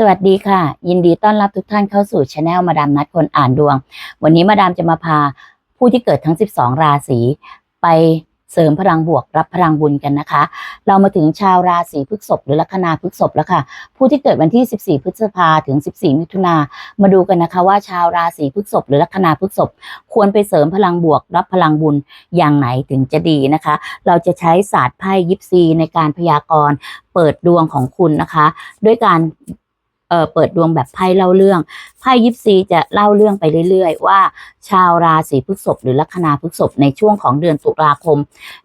สวัสดีค่ะ ยินดีต้อนรับทุกท่านเข้าสู่ช anel มาดามนัดคนอ่านดวง วันนี้มาดามจะมาพาผู้ที่เกิดทั้ง 12 ราศีไปเสริมพลังบวกรับพลังบุญกันนะคะ เรามาถึงชาวราศีพฤษภหรือลัคนาพฤษภแล้วค่ะ ผู้ที่เกิดวันที่ 14 พฤษภาถึง 14 มิถุนามาดูกันนะคะว่าชาวราศีพฤษภหรือลัคนาพฤษภควรไปเสริมพลังบวกรับพลังบุญอย่างไหนถึงจะดีนะคะ เราจะใช้ศาสตร์ไพ่ยิปซีในการพยากรณ์เปิดดวงของคุณนะคะ ด้วยการ เอ่อเปิดดวงแบบไพ่เล่าเรื่องไพ่ยิปซีจะเล่าเรื่องไปเรื่อย ๆ ว่า ชาวราศีพฤษภหรือลัคนาพฤษภในช่วงของเดือนตุลาคม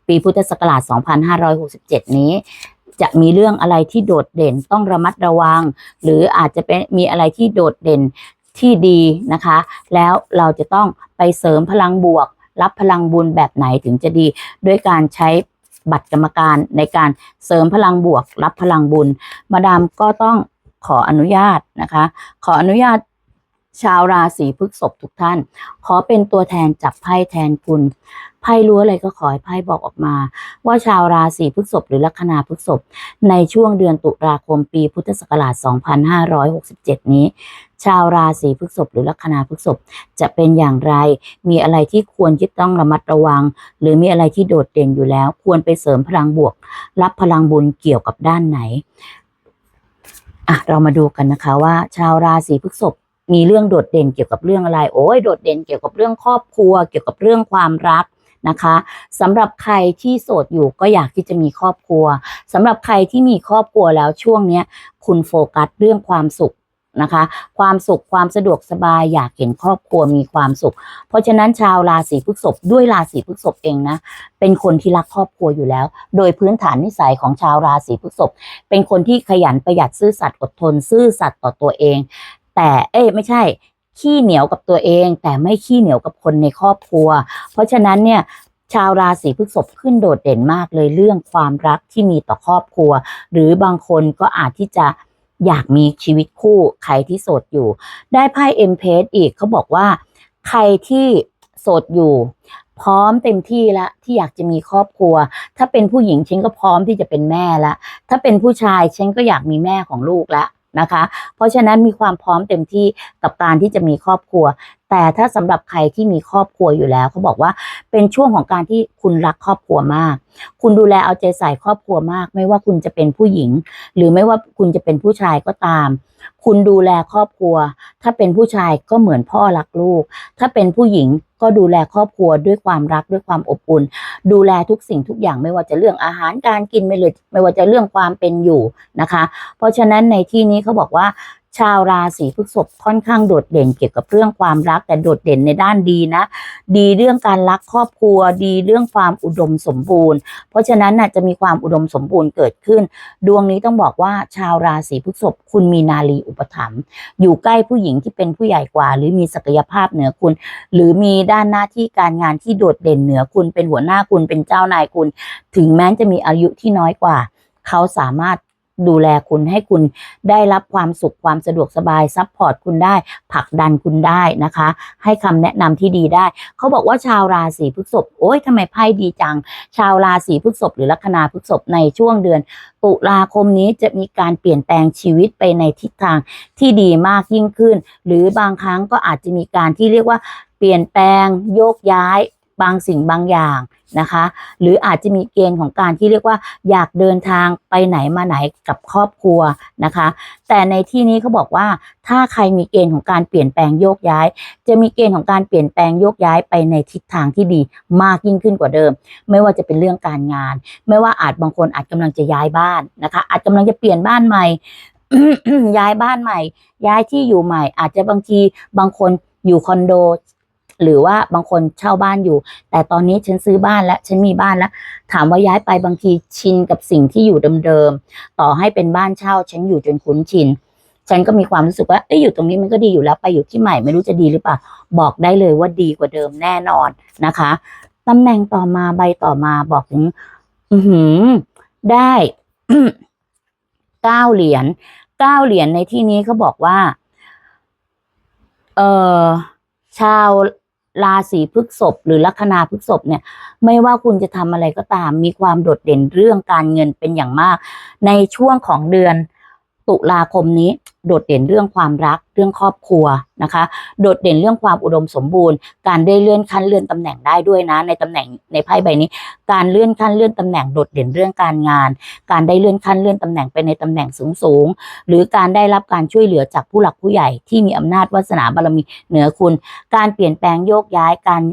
ปีพุทธศักราช 2567 นี้ จะมีเรื่องอะไรที่โดดเด่นต้องระมัดระวัง หรืออาจจะเป็นมีอะไรที่โดดเด่นที่ดีนะคะ แล้วเราจะต้องไปเสริมพลังบวก รับพลังบุญแบบไหนถึงจะดีด้วยการใช้บัตรกรรมการในการเสริมพลังบวก รับพลังบุญ มาดามก็ต้อง ขออนุญาตนะคะ ขออนุญาตชาวราศีพฤษภทุกท่าน ขอเป็นตัวแทนจับไพ่แทนคุณไพ่รู้อะไรก็ขอให้ไพ่บอกออกมา ว่าชาวราศีพฤษภหรือลัคนาพฤษภในช่วงเดือนตุลาคมปีพุทธศักราช 2567 นี้ ชาวราศีพฤษภหรือลัคนาพฤษภจะเป็นอย่างไร มีอะไรที่ควรที่ต้องระมัดระวัง หรือมีอะไรที่โดดเด่นอยู่แล้ว ควรไปเสริมพลังบวก รับพลังบุญเกี่ยวกับด้านไหน อะเรามาดูกันนะคะว่า ชาวราศีพฤษภมีเรื่องโดดเด่นเกี่ยวกับเรื่องอะไร โอ้ยโดดเด่นเกี่ยวกับเรื่องครอบครัว เกี่ยวกับเรื่องความรักนะคะสำหรับใครที่โสดอยู่ก็อยากที่จะมีครอบครัวสำหรับใครที่มีครอบครัวแล้วช่วงเนี้ยคุณโฟกัสเรื่องความสุข นะคะ ความสุขความสะดวกสบายอยากเห็นครอบครัวมีความสุข เพราะฉะนั้นชาวราศีพฤษภด้วยราศีพฤษภเองนะ เป็นคนที่รักครอบครัวอยู่แล้ว โดยพื้นฐานนิสัยของชาวราศีพฤษภเป็นคนที่ขยันประหยัดซื่อสัตย์อดทน ซื่อสัตย์ต่อตัวเอง แต่เอ้ไม่ใช่ขี้เหนียวกับตัวเอง แต่ไม่ขี้เหนียวกับคนในครอบครัว เพราะฉะนั้นเนี่ยชาวราศีพฤษภขึ้นโดดเด่นมากเลยเรื่องความรักที่มีต่อครอบครัว หรือบางคนก็อาจที่จะ อยากมีชีวิตคู่ใครที่โสดอยู่ ได้ไพ่เอ็มเพสอีกเขาบอกว่า ใครที่โสดอยู่ พร้อมเต็มที่ละที่อยากจะมีครอบครัว ถ้าเป็นผู้หญิงฉันก็พร้อมที่จะเป็นแม่ละถ้าเป็นผู้ชายฉันก็อยากมีแม่ของลูกละนะคะ เพราะฉะนั้นมีความพร้อมเต็มที่กับการที่จะมีครอบครัว แต่ถ้าสำหรับใครที่มีครอบครัวอยู่แล้วเขาบอกว่าเป็นช่วงของการที่คุณรักครอบครัวมาก คุณดูแลเอาใจใส่ครอบครัวมาก ไม่ว่าคุณจะเป็นผู้หญิง หรือไม่ว่าคุณจะเป็นผู้ชายก็ตาม คุณดูแลครอบครัว ถ้าเป็นผู้ชายก็เหมือนพ่อรักลูก ถ้าเป็นผู้หญิงก็ดูแลครอบครัวด้วยความรักด้วยความอบอุ่น ดูแลทุกสิ่งทุกอย่างไม่ว่าจะเรื่องอาหารการกินไม่เลยไม่ว่าจะเรื่องความเป็นอยู่นะคะ เพราะฉะนั้นในที่นี้เขาบอกว่า ชาวราศีพฤษภค่อนข้างโดดเด่นเกี่ยวกับเรื่องความรักแต่โดดเด่นในด้านดีนะ ดีเรื่องการรักครอบครัว ดีเรื่องความอุดมสมบูรณ์ เพราะฉะนั้นน่ะจะมีความอุดมสมบูรณ์เกิดขึ้น ดวงนี้ต้องบอกว่าชาวราศีพฤษภคุณมีนารีอุปถัมภ์อยู่ใกล้ผู้หญิงที่เป็นผู้ใหญ่กว่า หรือมีศักยภาพเหนือคุณ หรือมีด้านหน้าที่การงานที่โดดเด่นเหนือคุณเป็นหัวหน้าคุณเป็นเจ้านายคุณ ถึงแม้จะมีอายุที่น้อยกว่า เขาสามารถ ดูแลคุณให้คุณได้รับความสุขความสะดวกสบายซัพพอร์ตคุณได้ผลักดันคุณได้นะคะ ให้คำแนะนำที่ดีได้ เขาบอกว่าชาวราศีพฤษภโอ้ยทำไมไพ่ดีจัง ชาวราศีพฤษภหรือลัคนาพฤษภในช่วงเดือน ตุลาคมนี้จะมีการเปลี่ยนแปลงชีวิตไปในทิศทางที่ดีมากยิ่งขึ้น หรือบางครั้งก็อาจจะมีการที่เรียกว่าเปลี่ยนแปลงโยกย้ายบางสิ่งบางอย่าง นะคะ หรืออาจจะมีเกณฑ์ของการที่เรียกว่าอยากเดินทางไปไหนมาไหนกับครอบครัวนะคะ แต่ในที่นี้เขาบอกว่าถ้าใครมีเกณฑ์ของการเปลี่ยนแปลงโยกย้าย จะมีเกณฑ์ของการเปลี่ยนแปลงโยกย้ายไปในทิศทางที่ดีมากยิ่งขึ้นกว่าเดิม ไม่ว่าจะเป็นเรื่องการงาน ไม่ว่าอาจบางคนอาจกำลังจะย้ายบ้านนะคะ อาจกำลังจะเปลี่ยนบ้านใหม่ย้ายบ้านใหม่ ย้ายที่อยู่ใหม่ อาจจะบางทีบางคนอยู่คอนโด หรือว่าบางคนเช่าบ้านอยู่ แต่ตอนนี้ฉันซื้อบ้านแล้วฉันมีบ้านแล้ว ถามว่าย้ายไปบางทีชินกับสิ่งที่อยู่เดิมๆต่อให้เป็นบ้านเช่า ฉันอยู่จนคุ้นชินฉันก็มีความรู้สึกว่าเอ้ยอยู่ตรงนี้มันก็ดีอยู่แล้วไปอยู่ที่ใหม่ไม่รู้จะดีหรือเปล่าบอกได้เลยว่าดีกว่าเดิมแน่นอนนะคะตำแหน่งต่อมาใบต่อมาบอกถึง อือหือได้เก้าเหรียญเก้าเหรียญในที่นี้เขาบอกว่า เออชาว ราศีพฤษภหรือลัคนาพฤษภเนี่ยไม่ว่าคุณจะทำอะไรก็ตาม มีความโดดเด่นเรื่องการเงินเป็นอย่างมาก ในช่วงของเดือนตุลาคมนี้ โดดเด่นเรื่องความรักเรื่องครอบครัวนะคะ โดดเด่นเรื่องความอุดมสมบูรณ์ การได้เลื่อนขั้นเลื่อนตำแหน่งได้ด้วยนะ ในตำแหน่งในไพ่ใบนี้ การเลื่อนขั้นเลื่อนตำแหน่งโดดเด่นเรื่องการงาน การได้เลื่อนขั้นเลื่อนตำแหน่งไปในตำแหน่งสูงสูงๆหรือการได้รับการช่วยเหลือจากผู้หลักผู้ใหญ่ที่มีอำนาจวาสนาบารมีเหนือคุณ การเปลี่ยนแปลงโยกย้ายการ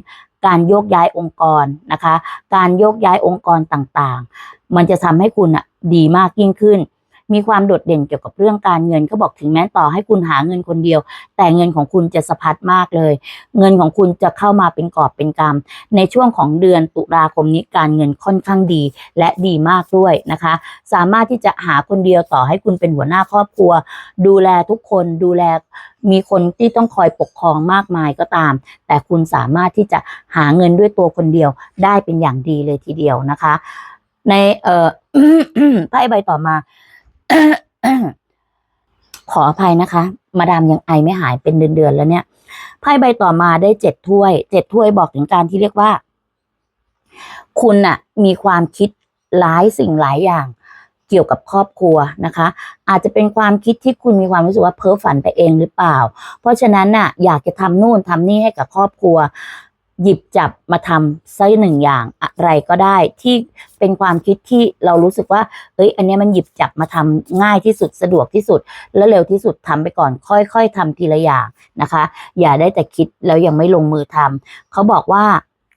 การโยกย้ายองค์กรนะคะ การโยกย้ายองค์กรต่างๆ มันจะทำให้คุณอะดีมากยิ่งขึ้น มีความโดดเด่นเกี่ยวกับเรื่องการเงินเขาบอกถึงแม้ต่อให้คุณหาเงินคนเดียว แต่เงินของคุณจะสะพัดมากเลย เงินของคุณจะเข้ามาเป็นกอบเป็นกำในช่วงของเดือนตุลาคมนี้การเงินค่อนข้างดี และดีมากด้วยนะคะ สามารถที่จะหาคนเดียวต่อให้คุณเป็นหัวหน้าครอบครัว ดูแลทุกคนดูแลมีคนที่ต้องคอยปกครองมากมายก็ตาม แต่คุณสามารถที่จะหาเงินด้วยตัวคนเดียวได้เป็นอย่างดีเลยทีเดียวนะคะ ในเอ่อไพ่ใบต่อมา ขออภัยนะคะ มาดามยังไอไม่หายเป็นเดือนๆแล้วเนี่ยไพ่ใบต่อมาได้เจ็ดถ้วยเจ็ดถ้วยบอกถึงการที่เรียกว่า คุณน่ะ มีความคิดหลายสิ่งหลายอย่าง เกี่ยวกับครอบครัวนะคะ อาจจะเป็นความคิดที่คุณมีความรู้สึกว่าเพ้อฝันไปเองหรือเปล่า เพราะฉะนั้นน่ะ อยากจะทำนู่นทำนี่ให้กับครอบครัว หยิบจับมาทำสักหนึ่งอย่างอะไรก็ได้ที่เป็นความคิดที่เรารู้สึกว่าเอ้ยอันนี้มันหยิบจับมาทำง่ายที่สุดสะดวกที่สุด และเร็วที่สุดทำไปก่อนค่อย ๆทำทีละอย่างนะคะ อย่าได้แต่คิดแล้วยังไม่ลงมือทำเขาบอกว่า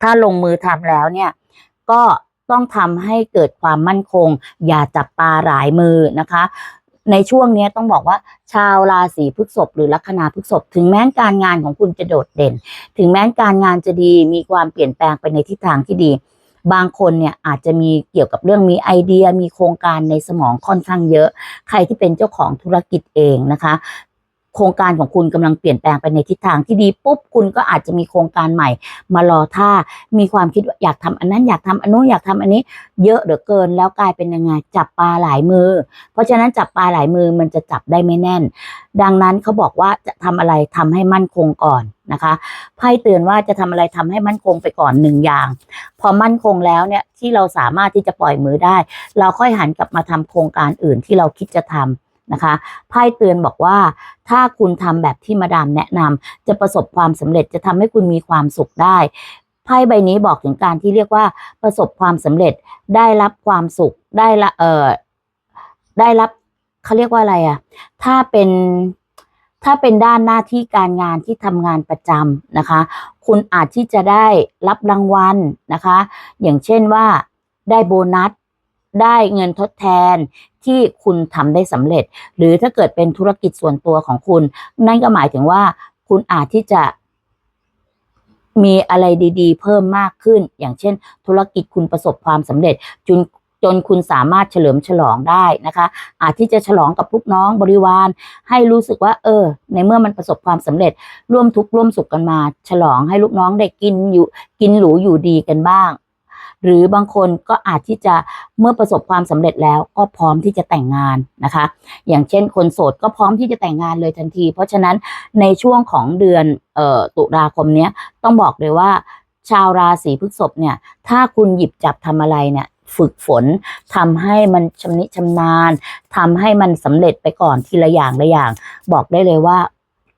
ถ้าลงมือทำแล้วเนี่ย ก็ต้องทำให้เกิดความมั่นคง อย่าจับปลาหลายมือนะคะ ในช่วงนี้ต้องบอกว่าชาวราศีพฤษภหรือลัคนาพฤษภถึงแม้การงานของคุณจะโดดเด่น ถึงแม้การงานจะดีมีความเปลี่ยนแปลงไปในทิศทางที่ดี บางคนเนี่ยอาจจะมีเกี่ยวกับเรื่องมีไอเดียมีโครงการในสมองค่อนข้างเยอะ ใครที่เป็นเจ้าของธุรกิจเองนะคะ โครงการของคุณกำลังเปลี่ยนแปลงไปในทิศทางที่ดีปุ๊บคุณก็อาจจะมีโครงการใหม่ มารอท่ามีความคิดว่าอยากทำอันนั้นอยากทำอันนู้นอยากทำอันนี้ เยอะเหลือเกินแล้วกลายเป็นยังไงจับปลาหลายมือ เพราะฉะนั้นจับปลาหลายมือมันจะจับได้ไม่แน่น ดังนั้นเขาบอกว่าจะทำอะไรทำให้มั่นคงก่อนนะคะไพ่เตือนว่าจะทำอะไรทำให้มั่นคงไปก่อนหนึ่งอย่าง พอมั่นคงแล้วเนี่ยที่เราสามารถที่จะปล่อยมือได้ เราค่อยหันกลับมาทำโครงการอื่นที่เราคิดจะทำ นะคะไพ่เตือนบอกว่า ถ้าคุณทำแบบที่มาดามแนะนำจะประสบความสำเร็จจะทำให้คุณมีความสุขได้ไพ่ใบนี้บอกถึงการที่เรียกว่าประสบความสำเร็จได้รับความสุขได้ละเออได้รับเขาเรียกว่าอะไรอะถ้าเป็นถ้าเป็นด้านหน้าที่การงานที่ทำงานประจำนะคะ คุณอาจที่จะได้รับรางวัลนะคะ อย่างเช่นว่าได้โบนัส ได้เงินทดแทน ที่คุณทำได้สำเร็จ หรือถ้าเกิดเป็นธุรกิจส่วนตัวของคุณ นั่นก็หมายถึงว่าคุณอาจที่จะมีอะไรดี ๆ เพิ่มมากขึ้น อย่างเช่น ธุรกิจคุณประสบความสำเร็จจนจนคุณสามารถเฉลิมฉลองได้นะคะ อาจที่จะฉลองกับลูกน้องบริวาร ให้รู้สึกว่า เออ ในเมื่อมันประสบความสำเร็จ ร่วมทุกข์ร่วมสุขกันมา ฉลองให้ลูกน้องได้กินอยู่ กินหรูอยู่ดีกันบ้าง หรือบางคนก็อาจที่จะเมื่อประสบความสำเร็จแล้วก็พร้อมที่จะแต่งงานนะคะ อย่างเช่นคนโสดก็พร้อมที่จะแต่งงานเลยทันที เพราะฉะนั้นในช่วงของเดือนออตุลาคมนี้ต้องบอกเลยว่า ชาวราศีพฤษภเนี่ย ถ้าคุณหยิบจับทำอะไรเนี่ยฝึกฝนทำให้มันชำนิชำนาญทำให้มันสำเร็จไปก่อนทีละอย่างละอย่าง บอกได้เลยว่า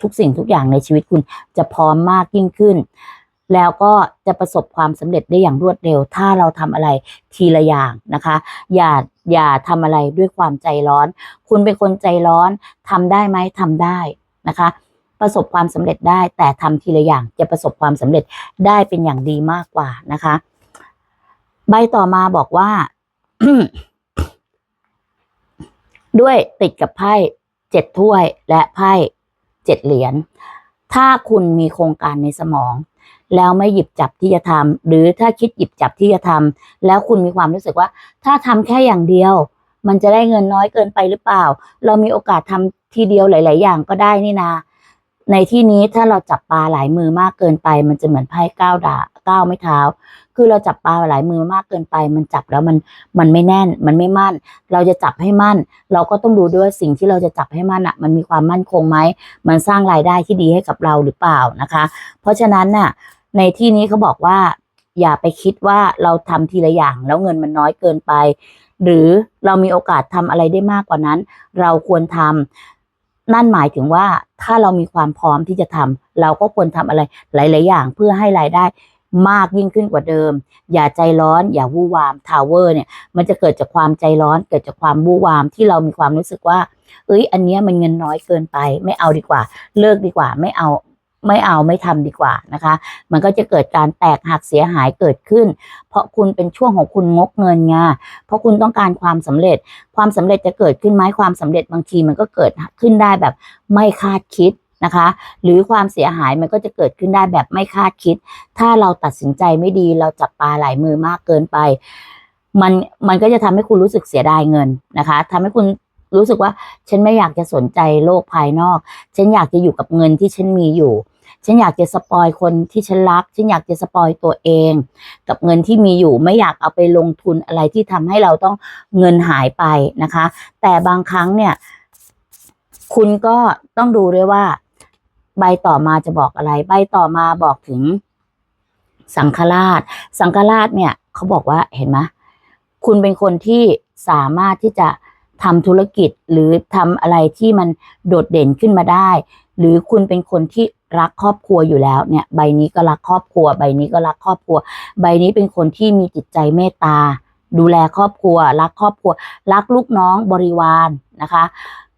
ทุกสิ่งทุกอย่างในชีวิตคุณจะพร้อมมากยิ่งขึ้น แล้วก็จะประสบความสำเร็จได้อย่างรวดเร็ว ถ้าเราทำอะไรทีละอย่างนะคะ อย่าอย่าทำอะไรด้วยความใจร้อน คุณเป็นคนใจร้อนทำได้ไหมทำได้นะคะ ประสบความสำเร็จได้ แต่ทำทีละอย่างจะประสบความสำเร็จได้เป็นอย่างดีมากกว่านะคะ ใบต่อมาบอกว่า ด้วยติดกับไพ่เจ็ดถ้วยและไพ่เจ็ดเหรียญถ้าคุณมีโครงการในสมอง แล้วไม่หยิบจับที่จะทำหรือถ้าคิดหยิบจับที่จะทำแล้วคุณมีความรู้สึกว่า ถ้าทำแค่อย่างเดียว มันจะได้เงินน้อยเกินไปหรือเปล่า เรามีโอกาสทำทีเดียวหลาย ๆ อย่างก็ได้นี่นาในที่นี้ถ้าเราจับปลาหลายมือมากเกินไป มันจะเหมือนไพ่ก้าวดาก้าวไม่เท้า คือเราจับปลาหลายมือมากเกินไป มันจับแล้วมันมันไม่แน่น มันไม่มั่น เราจะจับให้มั่น เราก็ต้องดูด้วยสิ่งที่เราจะจับให้มั่นอะ มันมีความมั่นคงไหมมันสร้างรายได้ที่ดีให้กับเราหรือเปล่านะคะ เพราะฉะนั้นน่ะ ในที่นี้เขาบอกว่า อย่าไปคิดว่าเราทำทีละอย่างแล้วเงินมันน้อยเกินไป หรือเรามีโอกาสทำอะไรได้มากกว่านั้น เราควรทำนั่นหมายถึงว่าถ้าเรามีความพร้อมที่จะทำเราก็ควรทำอะไรหลาย ๆ อย่างเพื่อให้รายได้มากยิ่งขึ้นกว่าเดิม อย่าใจร้อน อย่าวู่วามทาวเวอร์เนี่ย มันจะเกิดจากความใจร้อน เกิดจากความวู่วามที่เรามีความรู้สึกว่า เอ้ย อันเนี้ยมันเงินน้อยเกินไป ไม่เอาดีกว่า เลิกดีกว่า ไม่เอา ไม่เอาไม่ทำดีกว่านะคะ มันก็จะเกิดการแตกหักเสียหายเกิดขึ้น เพราะคุณเป็นช่วงของคุณงกเงินไงเพราะคุณต้องการความสำเร็จ ความสำเร็จจะเกิดขึ้นไหมความสำเร็จบางทีมันก็เกิดขึ้นได้แบบไม่คาดคิดนะคะ หรือความเสียหายมันก็จะเกิดขึ้นได้แบบไม่คาดคิด ถ้าเราตัดสินใจไม่ดีเราจับปลาหลายมือมากเกินไป มันมันก็จะทำให้คุณรู้สึกเสียดายเงินนะคะทำให้คุณรู้สึกว่าฉันไม่อยากจะสนใจโลกภายนอก ฉันอยากจะอยู่กับเงินที่ฉันมีอยู่ ฉันอยากจะสปอยคนที่ฉันรัก ฉันอยากจะสปอยตัวเอง กับเงินที่มีอยู่ไม่อยากเอาไปลงทุนอะไรที่ทำให้เราต้องเงินหายไปนะคะ แต่บางครั้งเนี่ย คุณก็ต้องดูด้วยว่า ใบต่อมาจะบอกอะไร ใบต่อมาบอกถึงสังฆราช สังฆราชเนี่ย เขาบอกว่าเห็นไหมคุณเป็นคนที่สามารถที่จะทำธุรกิจหรือทำอะไรที่มันโดดเด่นขึ้นมาได้ หรือคุณเป็นคนที่ รักครอบครัวอยู่แล้วเนี่ยใบนี้ก็รักครอบครัว ใบนี้ก็รักครอบครัว ใบนี้เป็นคนที่มีจิตใจเมตตา ดูแลครอบครัว รักครอบครัว รักลูกน้องบริวารนะคะ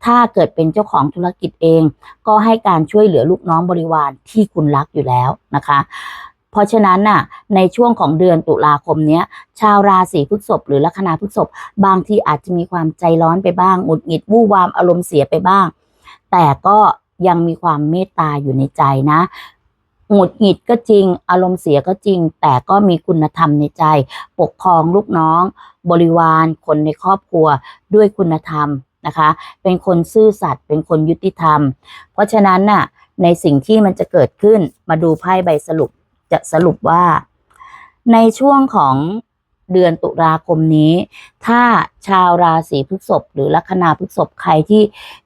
ถ้าเกิดเป็นเจ้าของธุรกิจเอง ก็ให้การช่วยเหลือลูกน้องบริวารที่คุณรักอยู่แล้วนะคะเพราะฉะนั้นน่ะในช่วงของเดือนตุลาคมเนี้ยชาวราศีพฤษภหรือลัคนาพฤษภบางทีอาจจะมีความใจร้อนไปบ้างหงุดหงิดวู่วามอารมณ์เสียไปบ้าง แต่ก็ ยังมีความเมตตาอยู่ในใจนะหงุดหงิดก็จริง อารมณ์เสียก็จริง แต่ก็มีคุณธรรมในใจ ปกครองลูกน้อง บริวาร คนในครอบครัวด้วยคุณธรรมนะคะ เป็นคนซื่อสัตย์เป็นคนยุติธรรม เพราะฉะนั้นน่ะในสิ่งที่มันจะเกิดขึ้นมาดูไพ่ใบสรุปจะสรุปว่า ในช่วงของ เดือนตุลาคมนี้ ถ้าชาวราศีพฤษภหรือลัคนาพฤษภใครที่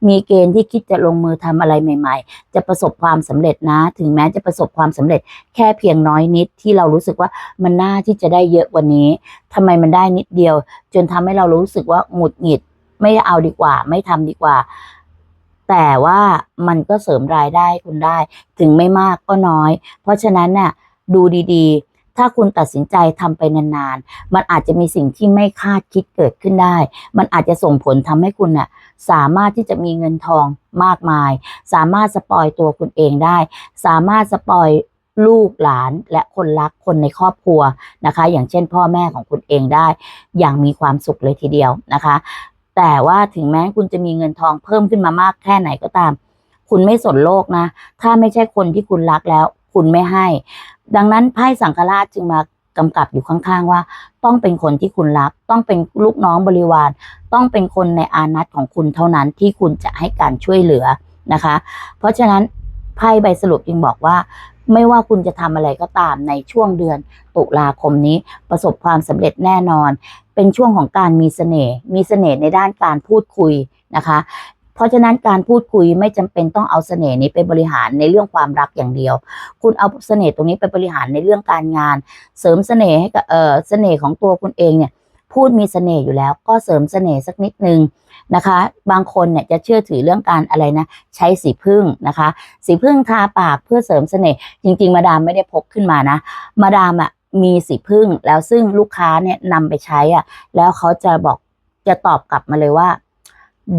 มีเกณฑ์ที่คิดจะลงมือทำอะไรใหม่ ๆ จะประสบความสำเร็จนะ ถึงแม้จะประสบความสำเร็จแค่เพียงน้อยนิดที่เรารู้สึกว่ามันน่าที่จะได้เยอะกว่านี้ทำไมมันได้นิดเดียว จนทำให้เรารู้สึกว่าหงุดหงิด ไม่เอาดีกว่า ไม่ทำดีกว่าแต่ว่ามันก็เสริมรายได้คุณได้ ถึงไม่มากก็น้อย เพราะฉะนั้นน่ะดูดีๆ ถ้าคุณตัดสินใจทำไปนานๆ มันอาจจะมีสิ่งที่ไม่คาดคิดเกิดขึ้นได้ มันอาจจะส่งผลทำให้คุณน่ะสามารถที่จะมีเงินทองมากมาย สามารถสปอยตัวคุณเองได้ สามารถสปอยลูกหลานและคนรักคนในครอบครัวนะคะ อย่างเช่นพ่อแม่ของคุณเองได้ อย่างมีความสุขเลยทีเดียวนะคะ แต่ว่าถึงแม้คุณจะมีเงินทองเพิ่มขึ้นมามากแค่ไหนก็ตาม คุณไม่สนโลกนะ ถ้าไม่ใช่คนที่คุณรักแล้ว คุณไม่ให้ ดังนั้นไพ่สังฆราชจึงมากำกับอยู่ข้างๆว่า ต้องเป็นคนที่คุณรัก ต้องเป็นลูกน้องบริวาร ต้องเป็นคนในอานัตของคุณเท่านั้นที่คุณจะให้การช่วยเหลือนะคะ เพราะฉะนั้นไพ่ใบสรุปจึงบอกว่า ไม่ว่าคุณจะทำอะไรก็ตามในช่วงเดือนตุลาคมนี้ ประสบความสำเร็จแน่นอน เป็นช่วงของการมีเสน่ห์มีเสน่ห์ในด้านการพูดคุยนะคะ เพราะฉะนั้นการพูดคุยไม่จำเป็นต้องเอาเสน่ห์นี้ไปบริหารในเรื่องความรักอย่างเดียว คุณเอาเสน่ห์ตรงนี้ไปบริหารในเรื่องการงาน เสริมเสน่ห์ให้กับเออเสน่ห์ของตัวคุณเองเนี่ยพูดมีเสน่ห์อยู่แล้วก็เสริมเสน่ห์สักนิดนึงนะคะ บางคนเนี่ยจะเชื่อถือเรื่องการอะไรนะ ใช้สีพึ่งนะคะ สีพึ่งทาปากเพื่อเสริมเสน่ห์จริง ๆ มาดามไม่ได้พกขึ้นมานะ มาดามอะมีสีพึ่งแล้วซึ่งลูกค้าเนี่ยนำไปใช้อะแล้วเขาจะบอกจะตอบกลับมาเลยว่า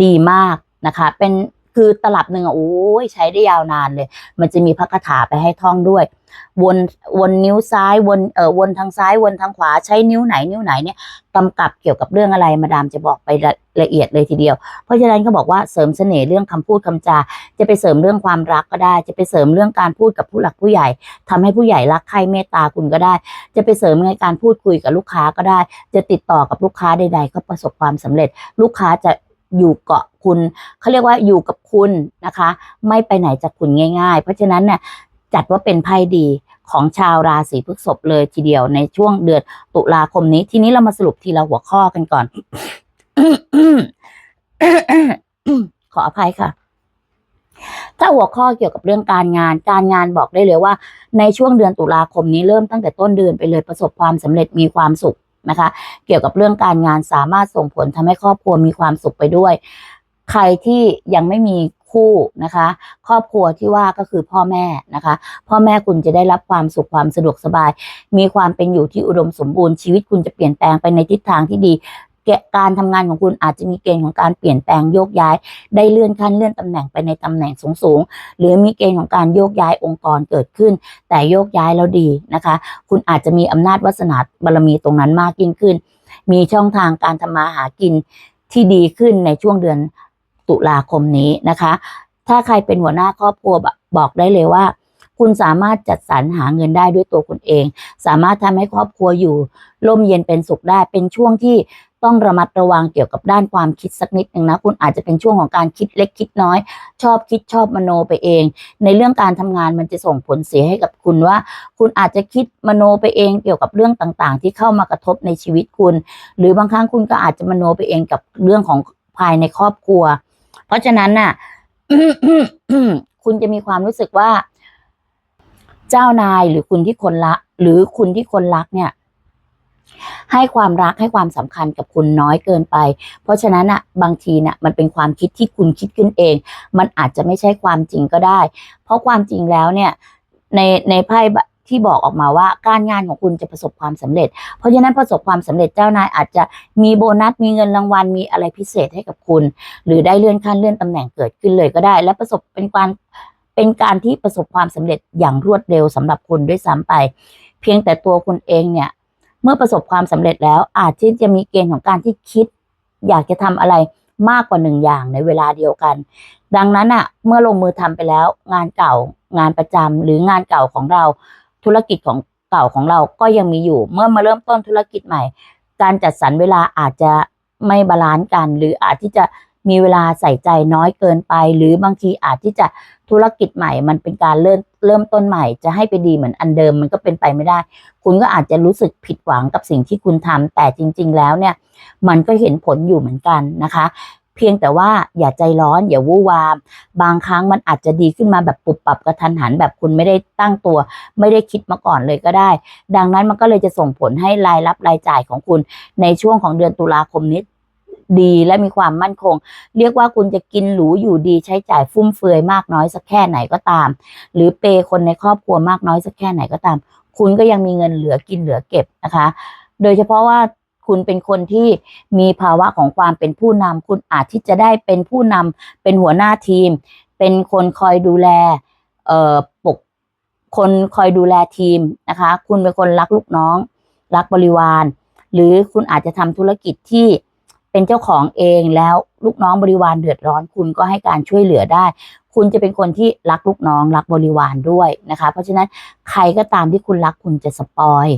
ดีมาก นะคะ เป็นคือตลับหนึ่งอะโอ้ยใช้ได้ยาวนานเลย มันจะมีพระคาถาไปให้ท่องด้วย วนวนนิ้วซ้ายวนเออวนทางซ้ายวนทางขวาใช้นิ้วไหนนิ้วไหนเนี่ยกำกับเกี่ยวกับเรื่องอะไรมาดามจะบอกไปละละเอียดเลยทีเดียว เพราะฉะนั้นก็บอกว่าเสริมเสน่ห์เรื่องคำพูดคำจา จะไปเสริมเรื่องความรักก็ได้ จะไปเสริมเรื่องการพูดกับผู้หลักผู้ใหญ่ทำให้ผู้ใหญ่รักใครเมตตาคุณก็ได้ จะไปเสริมในการพูดคุยกับลูกค้าก็ได้ จะติดต่อกับลูกค้าใด ๆ ก็ประสบความสำเร็จ ลูกค้าจะ อยู่เกาะคุณเขาเรียกว่าอยู่กับคุณนะคะ ไม่ไปไหนจากคุณง่าย ๆ เพราะฉะนั้นเนี่ยจัดว่าเป็นไพ่ดีของชาวราศีพฤษภเลยทีเดียวในช่วงเดือนตุลาคมนี้ ทีนี้เรามาสรุปทีละหัวข้อกันก่อน ขออภัยค่ะ ถ้าหัวข้อเกี่ยวกับเรื่องการงาน การงานบอกได้เลยว่า ในช่วงเดือนตุลาคมนี้เริ่มตั้งแต่ต้นเดือนไปเลยประสบความสำเร็จมีความสุข นะคะ เกี่ยวกับเรื่องการงานสามารถส่งผลทำให้ครอบครัวมีความสุขไปด้วย ใครที่ยังไม่มีคู่นะคะ ครอบครัวที่ว่าก็คือพ่อแม่นะคะ พ่อแม่คุณจะได้รับความสุขความสะดวกสบาย มีความเป็นอยู่ที่อุดมสมบูรณ์ชีวิตคุณจะเปลี่ยนแปลงไปในทิศทางที่ดี การทำงานของคุณอาจจะมีเกณฑ์ของการเปลี่ยนแปลงโยกย้าย ได้เลื่อนขั้นเลื่อนตำแหน่งไปในตำแหน่งสูงๆหรือมีเกณฑ์ของการโยกย้ายองค์กรเกิดขึ้น แต่โยกย้ายแล้วดีนะคะ คุณอาจจะมีอำนาจวาสนาบารมีตรงนั้นมากยิ่งขึ้น มีช่องทางการทำมาหากินที่ดีขึ้นในช่วงเดือนตุลาคมนี้นะคะ ถ้าใครเป็นหัวหน้าครอบครัวบบอกได้เลยว่า คุณสามารถจัดสรรหาเงินได้ด้วยตัวคุณเอง สามารถทำให้ครอบครัวอยู่ร่มเย็นเป็นสุขได้เป็นช่วงที่ ต้องระมัดระวังเกี่ยวกับด้านความคิดสักนิดหนึ่งนะ คุณอาจจะเป็นช่วงของการคิดเล็กคิดน้อย ชอบคิดชอบมโนไปเอง ในเรื่องการทำงานมันจะส่งผลเสียให้กับคุณว่า คุณอาจจะคิดมโนไปเองเกี่ยวกับเรื่องต่างๆ ที่เข้ามากระทบในชีวิตคุณ หรือบางครั้งคุณก็อาจจะมโนไปเองกับเรื่องของภายในครอบครัว เพราะฉะนั้นน่ะคุณจะมีความรู้สึกว่า เจ้านายหรือคุณที่คนละ หรือคุณที่คนรักเนี่ย ให้ความรักให้ความสำคัญกับคุณน้อยเกินไป เพราะฉะนั้นอะบางทีน่ะมันเป็นความคิดที่คุณคิดขึ้นเอง มันอาจจะไม่ใช่ความจริงก็ได้ เพราะความจริงแล้วเนี่ยในในไพ่ที่บอกออกมาว่าการงานของคุณจะประสบความสำเร็จ เพราะฉะนั้นประสบความสำเร็จเจ้านายอาจจะมีโบนัสมีเงินรางวัลมีอะไรพิเศษให้กับคุณ หรือได้เลื่อนขั้นเลื่อนตำแหน่งเกิดขึ้นเลยก็ได้ และประสบเป็นการเป็นการที่ประสบความสำเร็จอย่างรวดเร็วสำหรับคุณด้วยซ้ำไป เพียงแต่ตัวคุณเองเนี่ย เมื่อประสบความสำเร็จแล้วอาจที่จะมีเกณฑ์ของการที่คิด อยากจะทำอะไรมากกว่าหนึ่งอย่างในเวลาเดียวกัน ดังนั้นอะ เมื่อลงมือทำไปแล้ว งานเก่างานประจำหรืองานเก่าของเรา ธุรกิจของเก่าของเราก็ยังมีอยู่ เมื่อมาเริ่มต้นธุรกิจใหม่ การจัดสรรเวลาอาจจะไม่บาลานซ์กัน หรืออาจที่จะ มีเวลาใส่ใจน้อยเกินไป หรือบางทีอาจที่จะธุรกิจใหม่ มันเป็นการเริ่มเริ่มต้นใหม่ จะให้ไปดีเหมือนอันเดิมมันก็เป็นไปไม่ได้ คุณก็อาจจะรู้สึกผิดหวังกับสิ่งที่คุณทำแต่จริง ๆ แล้วเนี่ย มันก็เห็นผลอยู่เหมือนกันนะคะเพียงแต่ว่าอย่าใจร้อนอย่าวู่วาม บางครั้งมันอาจจะดีขึ้นมาแบบปุบปับกระทันหันแบบคุณไม่ได้ตั้งตัว ไม่ได้คิดมาก่อนเลยก็ได้ ดังนั้นมันก็เลยจะส่งผลให้รายรับรายจ่ายของคุณในช่วงของเดือนตุลาคมนี้ ดีและมีความมั่นคง เรียกว่าคุณจะกินหรูอยู่ดีใช้จ่ายฟุ่มเฟือยมากน้อยสักแค่ไหนก็ตาม หรือเปย์คนในครอบครัวมากน้อยสักแค่ไหนก็ตาม คุณก็ยังมีเงินเหลือกินเหลือเก็บนะคะ โดยเฉพาะว่าคุณเป็นคนที่มีภาวะของความเป็นผู้นำคุณอาจที่จะได้เป็นผู้นำเป็นหัวหน้าทีม เป็นคนคอยดูแลเอ่อปกคนคอยดูแลทีมนะคะ คุณเป็นคนรักลูกน้อง รักบริวาร หรือคุณอาจจะทำธุรกิจที่ เป็นเจ้าของเองแล้วลูกน้องบริวารเดือดร้อน คุณก็ให้การช่วยเหลือได้ คุณจะเป็นคนที่รักลูกน้องรักบริวารด้วยนะคะ เพราะฉะนั้นใครก็ตามที่คุณรักคุณจะสปอย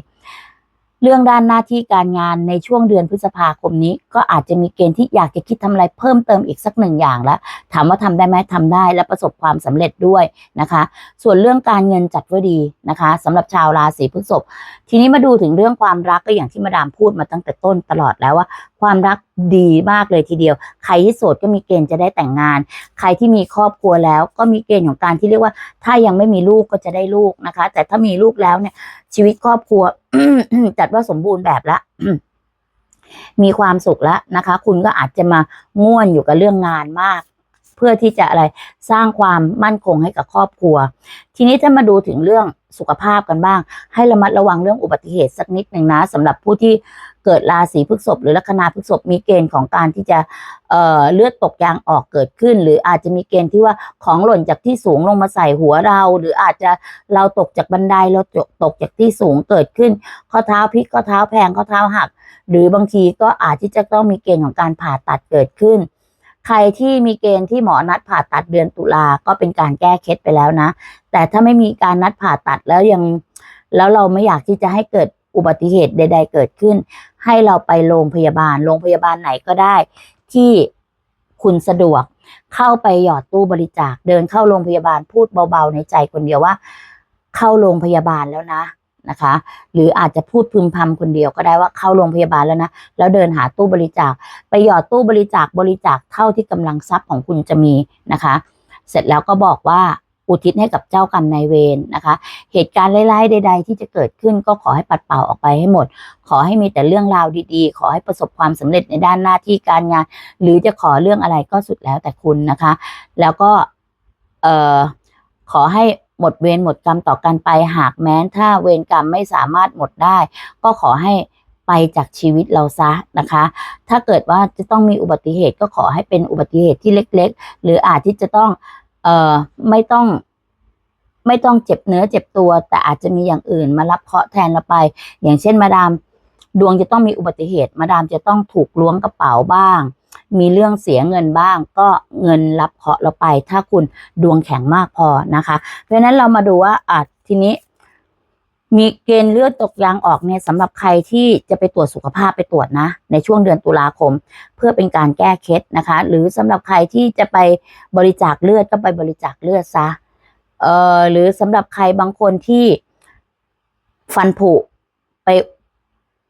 เรื่องด้านหน้าที่การงานในช่วงเดือนพฤษภาคมนี้ ก็อาจจะมีเกณฑ์ที่อยากจะคิดทำอะไรเพิ่มเติมอีกสักหนึ่งอย่างแล้วถามว่าทำได้ไหมทำได้และประสบความสำเร็จด้วยนะคะ ส่วนเรื่องการเงินจัดไว้ดีนะคะสำหรับชาวราศีพฤษภทีนี้มาดูถึงเรื่องความรักก็อย่างที่มาดามพูดมาตั้งแต่ต้นตลอดแล้วว่า ความรักดีมากเลยทีเดียว ใครที่โสดก็มีเกณฑ์จะได้แต่งงาน ใครที่มีครอบครัวแล้วก็มีเกณฑ์ของการที่เรียกว่า ถ้ายังไม่มีลูกก็จะได้ลูกนะคะ แต่ถ้ามีลูกแล้วเนี่ย ชีวิตครอบครัวจัดว่าสมบูรณ์แบบละมีความสุขแล้วนะคะ คุณก็อาจจะมาง่วนอยู่กับเรื่องงานมาก เพื่อที่จะอะไรสร้างความมั่นคงให้กับครอบครัว ทีนี้ถ้ามาดูถึงเรื่องสุขภาพกันบ้าง ให้ระมัดระวังเรื่องอุบัติเหตุสักนิดหนึ่งนะสำหรับผู้ที่ เกิดราศีพฤษภหรือลัคนาพฤษภมีเกณฑ์ของการที่จะเอ่อเลือดตกยางออกเกิดขึ้น หรืออาจจะมีเกณฑ์ที่ว่าของหล่นจากที่สูงลงมาใส่หัวเรา หรืออาจจะเราตกจากบันไดเราตกตกจากที่สูงเกิดขึ้น ข้อเท้าพลิกข้อเท้าแพงข้อเท้าหัก หรือบางทีก็อาจที่จะต้องมีเกณฑ์ของการผ่าตัดเกิดขึ้นใครที่มีเกณฑ์ที่หมอนัดผ่าตัดเดือนตุลาก็เป็นการแก้เคล็ดไปแล้วนะ แต่ถ้าไม่มีการนัดผ่าตัดแล้วยัง แล้วเราไม่อยากที่จะให้เกิดอุบัติเหตุใด ๆ เกิดขึ้น ให้เราไปโรงพยาบาล โรงพยาบาลไหนก็ได้ ที่คุณสะดวก เข้าไปหยอดตู้บริจาค เดินเข้าโรงพยาบาลพูดเบาๆ ในใจคนเดียวว่า เข้าโรงพยาบาลแล้วนะนะคะ หรืออาจจะพูดพึมพำคนเดียวก็ได้ว่าเข้าโรงพยาบาลแล้วนะ แล้วเดินหาตู้บริจาค ไปหยอดตู้บริจาคบริจาคเท่าที่กำลังทรัพย์ของคุณจะมีนะคะ เสร็จแล้วก็บอกว่า อุทิศให้กับเจ้ากรรมนายเวรนะคะ เหตุการณ์ร้ายๆใด ๆ ที่จะเกิดขึ้นก็ขอให้ปัดเป่าออกไปให้หมด ขอให้มีแต่เรื่องราวดีๆ ขอให้ประสบความสำเร็จในด้านหน้าที่การงาน หรือจะขอเรื่องอะไรก็สุดแล้วแต่คุณนะคะ แล้วก็เอ่อขอให้หมดเวรหมดกรรมต่อกันไปหากแม้นถ้าเวรกรรมไม่สามารถหมดได้ ก็ขอให้ไปจากชีวิตเราซะนะคะ ถ้าเกิดว่าจะต้องมีอุบัติเหตุก็ขอให้เป็นอุบัติเหตุที่เล็ก ๆ หรืออาจที่จะต้อง เอ่อไม่ต้อง ไม่ต้องเจ็บเนื้อเจ็บตัว แต่อาจจะมีอย่างอื่นมารับเคราะห์แทนเราไป อย่างเช่น มาดาม ดวงจะต้องมีอุบัติเหตุ มาดามจะต้องถูกล้วงกระเป๋าบ้าง มีเรื่องเสียเงินบ้าง ก็เงินรับเคราะห์เราไป ถ้าคุณดวงแข็งมากพอนะคะ เพราะฉะนั้นเรามาดูว่าอาทีนี้ มีเกณฑ์เลือดตกยางออกเนี่ยสำหรับใครที่จะไปตรวจสุขภาพไปตรวจนะ ในช่วงเดือนตุลาคม เพื่อเป็นการแก้เคล็ดนะคะ หรือสำหรับใครที่จะไปบริจาคเลือดก็ไปบริจาคเลือดซะเอ่อหรือสำหรับใครบางคนที่ฟันผุไป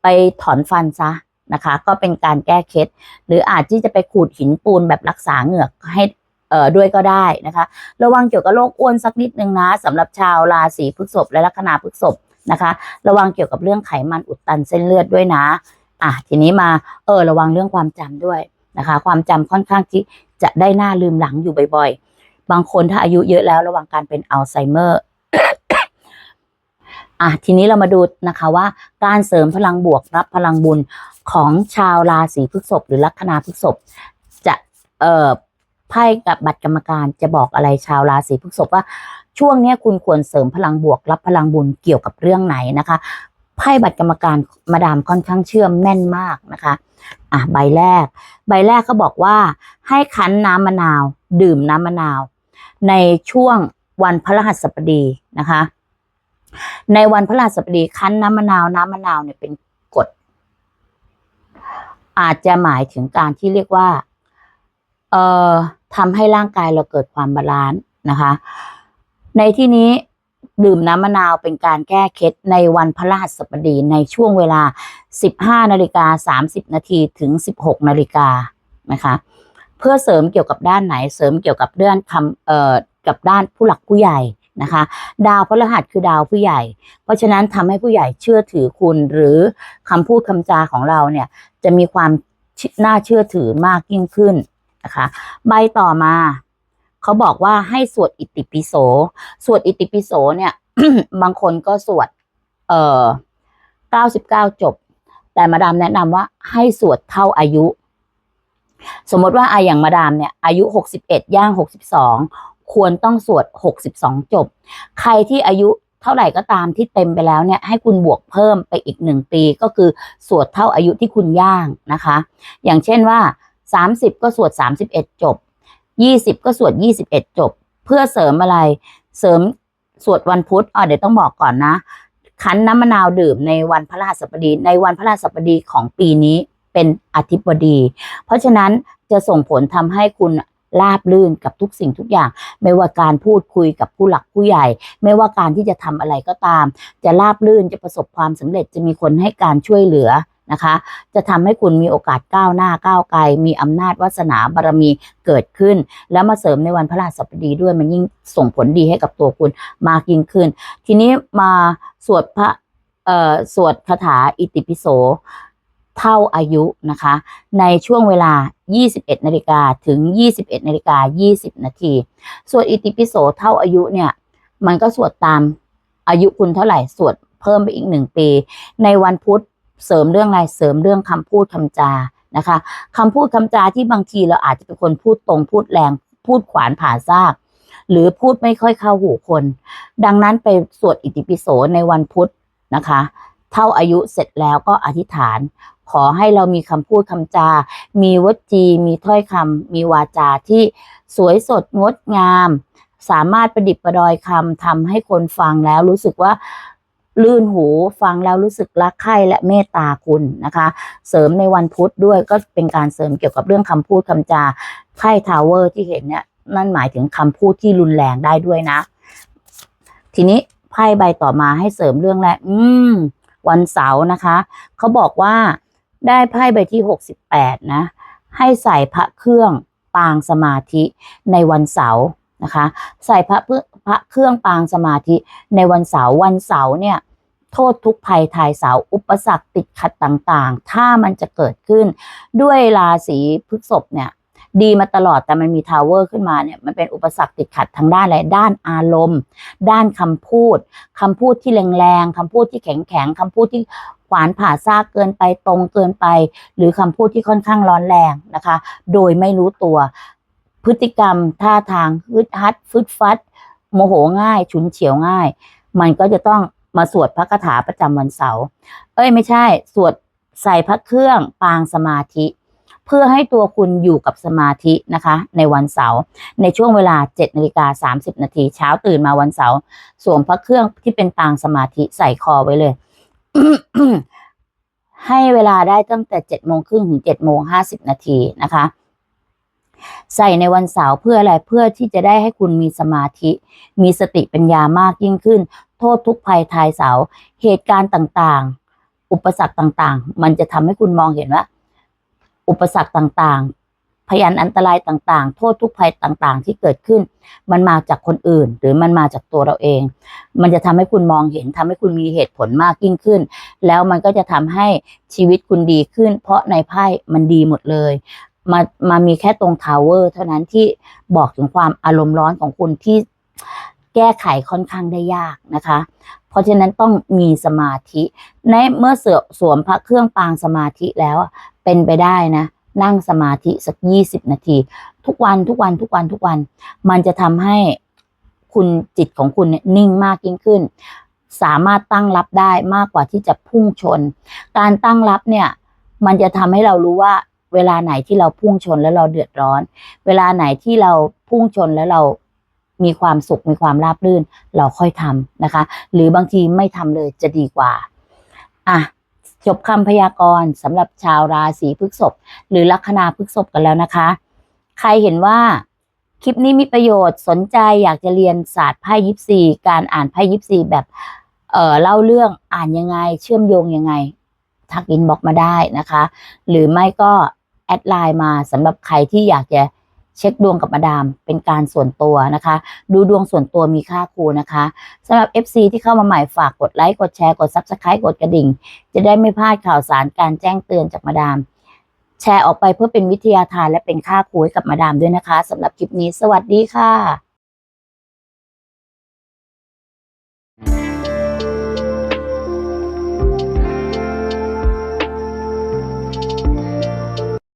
ไปถอนฟันซะนะคะ ก็เป็นการแก้เคล็ดหรืออาจที่จะไปขูดหินปูนแบบรักษาเหงือกให้เอ่อด้วยก็ได้นะคะ ระวังเกี่ยวกับโรคอ้วนสักนิดนึงนะสำหรับชาวราศีพฤษภและลัคนาพฤษภ นะคะ ระวังเกี่ยวกับเรื่องไขมันอุดตันเส้นเลือดด้วยนะอะทีนี้มาเออระวังเรื่องความจำด้วยนะคะ ความจำค่อนข้างที่จะได้หน้าลืมหลังอยู่บ่อย ๆ บางคนถ้าอายุเยอะแล้วระวังการเป็นอัลไซเมอร์อะทีนี้เรามาดูนะคะว่าการเสริมพลังบวกรับพลังบุญของชาวราศีพฤษภหรือลัคนาพฤษภจะเอ่อไพ่กับบัตรกรรมการจะบอกอะไรชาวราศีพฤษภว่า ช่วงนี้คุณควรเสริมพลังบวกรับพลังบุญเกี่ยวกับเรื่องไหนนะคะไพ่บัตรกรรมการมาดามค่อนข้างเชื่อมแม่นมากนะคะอะใบแรก ใบแรกเขาบอกว่า ให้คั้นน้ำมะนาว ดื่มน้ำมะนาว ในช่วงวันพฤหัสบดีนะคะ ในวันพฤหัสบดีคั้นน้ำมะนาวน้ำมะนาวเนี่ยเป็นกฎอาจจะหมายถึงการที่เรียกว่า เอ่อทำให้ร่างกายเราเกิดความบาลานซ์นะคะ ในที่นี้ดื่มน้ำมะนาวเป็นการแก้เคล็ดในวันพฤหัสบดีในช่วงเวลา 15นาฬิกา30 นาทีถึง 16นาฬิกานะคะ เพื่อเสริมเกี่ยวกับด้านไหนเสริมเกี่ยวกับเรื่องคำเอ่อกับด้านผู้หลักผู้ใหญ่นะคะ ดาวพฤหัสคือดาวผู้ใหญ่ เพราะฉะนั้นทำให้ผู้ใหญ่เชื่อถือคุณหรือคำพูดคำจาของเราเนี่ยจะมีความน่าเชื่อถือมากยิ่งขึ้นนะคะ ใบต่อมา เขาบอกว่าให้สวดอิติปิโส สวดอิติปิโสเนี่ย บางคนก็สวด เอ่อเก้าสิบเก้าจบ แต่มาดามแนะนำว่าให้สวดเท่าอายุ สมมติว่าอาอย่างมาดามเนี่ย อายุหกสิบเอ็ดย่างหกสิบสองควรต้องสวดหกสิบสองจบ ใครที่อายุเท่าไหร่ก็ตามที่เต็มไปแล้วเนี่ยให้คุณบวกเพิ่มไปอีกหนึ่งปีก็คือสวดเท่าอายุที่คุณย่างนะคะ อย่างเช่นว่าสามสิบก็สวดสามสิบเอ็ดจบ ยี่สิบก็สวดยี่สิบเอ็ดจบ เพื่อเสริมอะไร เสริมสวดวันพุธอ่าเดี๋ยวต้องบอกก่อนนะ คั้นน้ำมะนาวดื่มในวันพระราชบดี ในวันพระราชบดีของปีนี้เป็นอาทิตย์บดี เพราะฉะนั้นจะส่งผลทำให้คุณราบลื่นกับทุกสิ่งทุกอย่าง ไม่ว่าการพูดคุยกับผู้หลักผู้ใหญ่ ไม่ว่าการที่จะทำอะไรก็ตาม จะราบลื่นจะประสบความสำเร็จจะมีคนให้การช่วยเหลือ นะคะ จะทำให้คุณมีโอกาสก้าวหน้าก้าวไกล มีอำนาจวาสนาบารมีเกิดขึ้น แล้วมาเสริมในวันพระราชบดีด้วยมันยิ่งส่งผลดีให้กับตัวคุณมากยิ่งขึ้น ทีนี้มาสวดพระเอ่อสวดคาถาอิติปิโสเท่าอายุนะคะ ในช่วงเวลา 21 นาฬิกาถึง 21 นาฬิกา 20 นาทีสวดอิติปิโสเท่าอายุเนี่ย มันก็สวดตามอายุคุณเท่าไหร่ สวดเพิ่มไปอีกหนึ่งปี ในวันพุธ เสริมเรื่องอะไรเสริมเรื่องคำพูดคำจานะคะคำพูดคำจาที่บางทีเราอาจจะเป็นคนพูดตรงพูดแรงพูดขวานผ่าซาก หรือพูดไม่ค่อยเข้าหูคน ดังนั้นไปสวดอิติปิโสในวันพุธนะคะ เท่าอายุเสร็จแล้วก็อธิษฐาน ขอให้เรามีคำพูดคำจา มีวจีมีถ้อยคำมีวาจาที่สวยสดงดงาม สามารถประดิษฐ์ประดอยคำทำให้คนฟังแล้วรู้สึกว่า ลื่นหูฟังแล้วรู้สึกรักใคร่และเมตตาคุณนะคะ เสริมในวันพุธด้วยก็เป็นการเสริมเกี่ยวกับเรื่องคำพูดคำจาไพ่ทาวเวอร์ที่เห็นเนี่ยนั่นหมายถึงคำพูดที่รุนแรงได้ด้วยนะ ทีนี้ไพ่ใบต่อมาให้เสริมเรื่องแรกอืม วันเสาร์นะคะ เขาบอกว่าได้ไพ่ใบที่หกสิบแปดนะ ให้ใส่พระเครื่องปางสมาธิในวันเสาร์นะคะ ใส่พระเพื่อ พระเครื่องปางสมาธิในวันเสาร์วันเสาร์เนี่ยโทษทุกภัยทายเสาอุปสรรคติดขัดต่างๆ ถ้ามันจะเกิดขึ้น ด้วยราศีพฤษภเนี่ย ดีมาตลอดแต่มันมีทาวเวอร์ขึ้นมาเนี่ยมันเป็นอุปสรรคติดขัดทางด้านอะไรด้านอารมณ์ ด้านคำพูดคำพูดที่แรงๆคำพูดที่แข็งๆคำพูดที่ขวานผ่าซากเกินไปตรงเกินไป หรือคำพูดที่ค่อนข้างร้อนแรงนะคะ โดยไม่รู้ตัว พฤติกรรมท่าทางฮึดฮัดฟึดฟัด โมโหง่าย ฉุนเฉียวง่าย มันก็จะต้องมาสวดพระคาถาประจำวันเสาร์เอ้ยไม่ใช่ สวดใส่พระเครื่องปางสมาธิ เพื่อให้ตัวคุณอยู่กับสมาธินะคะ ในวันเสาร์ในช่วงเวลา7นาฬิกา30นาทีเช้าตื่นมาวันเสาร์สวมพระเครื่องที่เป็นปางสมาธิใส่คอไว้เลยให้เวลาได้ตั้งแต่7โมงครึ่งถึง7โมง50นาทีนะคะ ใส่ในวันเสาร์เพื่ออะไรเพื่อที่จะได้ให้คุณมีสมาธิ มีสติปัญญามากยิ่งขึ้น โทษทุกภัยทายเสาเหตุการณ์ต่างๆ อุปสรรคต่างๆ มันจะทำให้คุณมองเห็นว่า อุปสรรคต่างๆ พยานอันตรายต่างๆ โทษทุกภัยต่างๆ ที่เกิดขึ้น มันมาจากคนอื่น หรือมันมาจากตัวเราเอง มันจะทำให้คุณมองเห็นทำให้คุณมีเหตุผลมากยิ่งขึ้น แล้วมันก็จะทำให้ชีวิตคุณดีขึ้น เพราะในไพ่มันดีหมดเลย มามามีแค่ตรงทาวเวอร์เท่านั้นที่บอกถึงความอารมณ์ร้อนของคุณที่แก้ไขค่อนข้างได้ยากนะคะ เพราะฉะนั้นต้องมีสมาธิในเมื่อเสือสวมพระเครื่องปางสมาธิแล้วเป็นไปได้นะ นั่งสมาธิสักยี่สิบนาที ทุกวันทุกวันทุกวันทุกวัน มันจะทำให้คุณจิตของคุณเนี่ยนิ่งมากยิ่งขึ้น สามารถตั้งรับได้มากกว่าที่จะพุ่งชน การตั้งรับเนี่ย มันจะทำให้เรารู้ว่า เวลาไหนที่เราพุ่งชนแล้วเราเดือดร้อน เวลาไหนที่เราพุ่งชนแล้วเรามีความสุขมีความราบรื่น เราค่อยทำนะคะ หรือบางทีไม่ทำเลยจะดีกว่าอะจบคำพยากรณ์สำหรับชาวราศีพฤษภหรือลัคนาพฤษภกันแล้วนะคะ ใครเห็นว่าคลิปนี้มีประโยชน์สนใจอยากจะเรียนศาสตร์ไพ่ยิปซีการอ่านไพ่ยิปซีแบบเอ่อเล่าเรื่องอ่านยังไง เชื่อมโยงยังไง ทักอินบอกมาได้นะคะ หรือไม่ก็ อดไลน์มาสำหรับใครที่อยากจะเช็คดวงกับมาดามเป็นการส่วนตัวนะคะ ดูดวงส่วนตัวมีค่าครูนะคะสำหรับ FC ที่เข้ามาใหม่ฝากกดไลค์กดแชร์กด Subscribe กดกระดิ่ง จะได้ไม่พลาดข่าวสารการแจ้งเตือนจากมาดาม แชร์ออกไปเพื่อเป็นวิทยาทานและเป็นค่าครูให้กับมาดามด้วยนะคะสำหรับคลิปนี้ สวัสดีค่ะ